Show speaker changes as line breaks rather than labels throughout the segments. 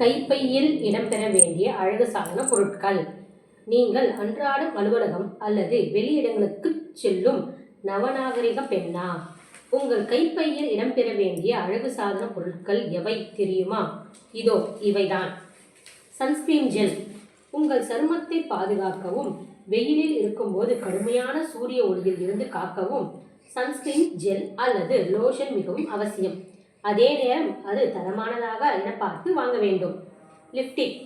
கைப்பையில் இடம்பெற வேண்டிய அழகு சாதன பொருட்கள். நீங்கள் அன்றாடம் அலுவலகம் அல்லது வெளியிடங்களுக்கு செல்லும் நவநாகரிக பெண்ணா? உங்கள் கைப்பையில் இடம்பெற வேண்டிய அழகு சாதன பொருட்கள் எவை தெரியுமா? இதோ இவைதான். Sunscreen gel. உங்கள் சருமத்தை பாதுகாக்கவும் வெயிலில் இருக்கும்போது கடுமையான சூரிய ஒளியில் இருந்து காக்கவும் சன்ஸ்கிரீன் ஜெல் அல்லது லோஷன் மிகவும் அவசியம். அதே நேரம் அது தரமானதாக என பார்த்து வாங்க வேண்டும். லிப்டிக்.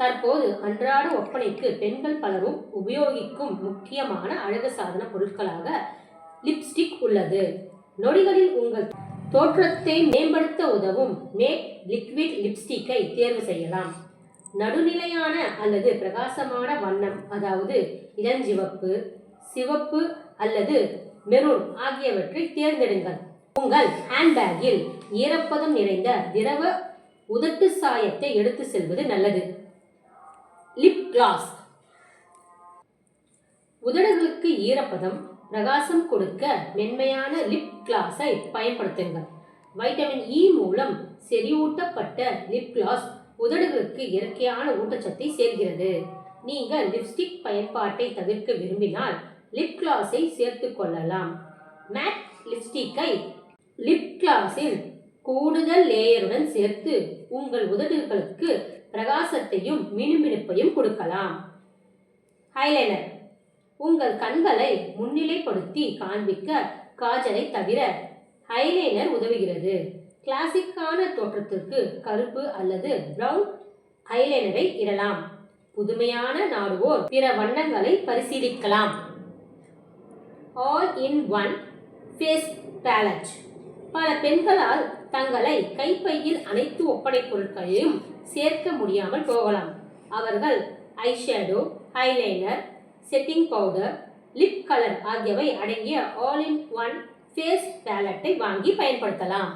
தற்போது அன்றாட ஒப்பனைக்கு பெண்கள் பலரும் உபயோகிக்கும் முக்கியமான அழகு சாதன பொருட்களாக லிப்ஸ்டிக் உள்ளது. நொடிகளில் உங்கள் தோற்றத்தை மேம்படுத்த உதவும் மேட் லிக்விட் லிப்ஸ்டிக்கை தேர்வு செய்யலாம். நடுநிலையான அல்லது பிரகாசமான வண்ணம் அதாவது இளஞ்சிவப்பு சிவப்பு அல்லது மெரூன் ஆகியவற்றை தேர்ந்தெடுங்கள். உங்கள் ஹேண்ட்பேக்கில் ஈரப்பதம் நிறைந்த திரவ உதட்டு சாயத்தை எடுத்து செல்வது நல்லது. Lip gloss. உதடுகளுக்கு ஈரப்பதம் பிரகாசம் கொடுக்க மென்மையான லிப் கிளாஸை பயன்படுத்துங்கள். வைட்டமின் இ மூலம் செறிவூட்டப்பட்ட லிப் கிளாஸ் உதடுகளுக்கு இயற்கையான ஊட்டச்சத்தை சேர்க்கிறது. நீங்கள் லிப்ஸ்டிக் பயன்பாட்டை தவிர்க்க விரும்பினால் லிப் கிளாஸை சேர்த்துக் கொள்ளலாம். மேட் லிப்ஸ்டிக்கை லிப் கிளாஸில் கூடுதல் லேயருடன் சேர்த்து உங்கள் உதடுகளுக்கு பிரகாசத்தையும் மினுமினுப்பையும் கொடுக்கலாம். ஹைலைனர். உங்கள் கண்களை முன்னிலைப்படுத்தி காண்பிக்க காஜலை தவிர ஹைலைனர் உதவுகிறது. கிளாசிக்கான தோற்றத்திற்கு கருப்பு அல்லது பிரவுன் ஹைலைனரை இடலாம். புதுமையான நாடுவோர் பிற வண்ணங்களை பரிசீலிக்கலாம். All in one face palette பல பெண்களால் தங்களை கைப்பையில் அனைத்து ஒப்படை பொருட்களையும் சேர்க்க முடியாமல் போகலாம். அவர்கள் eyeshadow eyeliner setting powder lip colour ஆகியவை அடங்கிய ஆல் இன் ஒன் ஃபேஸ் பேலட்டை வாங்கி பயன்படுத்தலாம்.